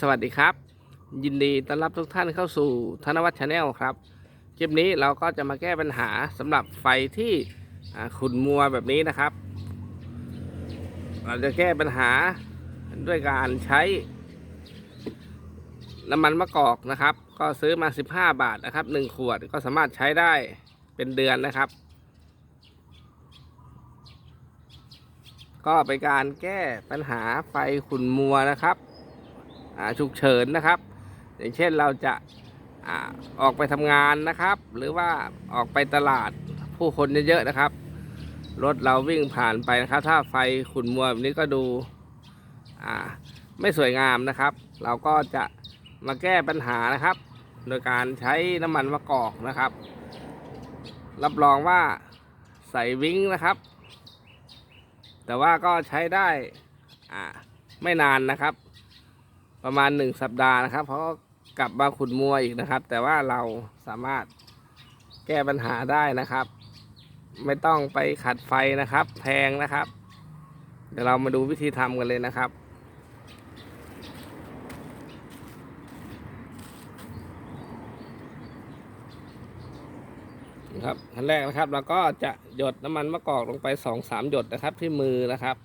สวัสดีครับ ยินดีต้อนรับทุกท่านเข้าสู่ธนวัฒน์ชาแนลครับคลิปนี้เราก็จะมาแก้ปัญหาสำหรับไฟที่ขุ่นมัวแบบนี้นะครับ เราจะแก้ปัญหาด้วยการใช้น้ำมันมะกอกนะครับ ก็ซื้อมา 15 บาทนะครับ1ขวดก็สามารถใช้ได้เป็นเดือนนะครับ ก็เป็นการแก้ปัญหาไฟขุ่นมัวนะครับ ฉุกเฉินนะครับ อย่างเช่นเราจะออกไปทำงานนะครับ หรือว่าออกไปตลาดผู้คนเยอะๆนะครับ รถเราวิ่งผ่านไปนะครับ ถ้าไฟขุ่นมัวแบบนี้ก็ดูไม่สวยงามนะครับ เราก็จะมาแก้ปัญหานะครับ โดยการใช้น้ำมันมะกอกนะครับ รับรองว่าใส่วิ้งนะครับ แต่ว่าก็ใช้ได้ไม่นานนะครับ ประมาณหนึ่งสัปดาห์นะครับเพราะกลับมาขุดมัวอีกนะครับ แต่ว่าเราสามารถแก้ปัญหาได้นะครับ ไม่ต้องไปขัดไฟนะครับ แพงนะครับ เดี๋ยวเรามาดูวิธีทำกันเลยนะครับนะครับขั้นแรกนะครับเราก็จะหยดน้ำมันมะกอกลงไปสองสามหยดนะครับที่มือนะครับ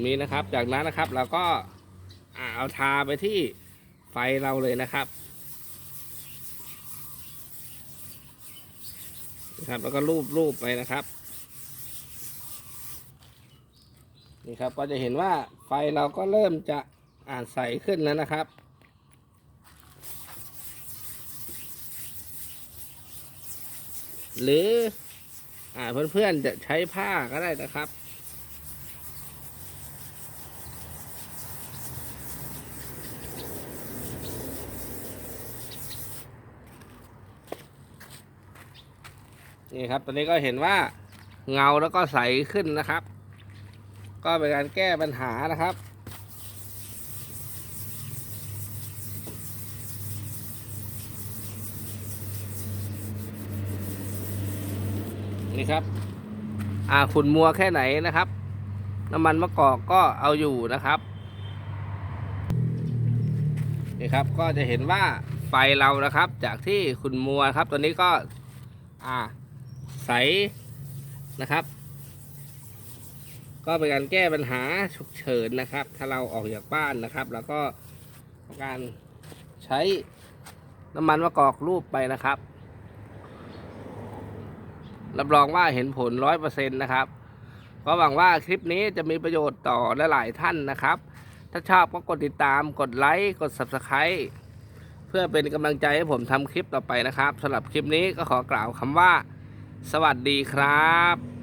แบบนี้นะครับ จากนั้นนะครับเราก็เอาทาไปที่ไฟเราเลยนะครับนะครับ แล้วก็รูปรูปไปนะครับ นี่ครับก็จะเห็นว่าไฟเราก็เริ่มจะอ่านใสขึ้นแล้วนะครับหรืออเพื่อนๆจะใช้ผ้าก็ได้นะครับ นี่ครับ ตอนนี้ก็เห็นว่าเงาแล้วก็ใสขึ้นนะครับ ก็เป็นการแก้ปัญหานะครับ นี่ครับ อ่าขุนมัวแค่ไหนนะครับ น้ำมันมะกอกก็เอาอยู่นะครับนี่ครับก็จะเห็นว่าไฟเรานะครับ จากที่ขุนมัวครับตัวนี้ก็ อ่า ใสนะครับ ก็เป็นการแก้ปัญหาฉุกเฉินนะครับ ถ้าเราออกจากบ้านนะครับ แล้วก็การใช้น้ำมันมะกอกรูปไปนะครับ รับรองว่าเห็นผลร้อยเปอร์เซ็นต์นะครับ ก็หวังว่าคลิปนี้จะมีประโยชน์ต่อหลายๆท่านนะครับ ถ้าชอบก็กดติดตาม กดไลค์ กด Subscribe เพื่อเป็นกำลังใจให้ผมทำคลิปต่อไปนะครับสำหรับคลิปนี้ก็ขอกล่าวคำว่า สวัสดีครับ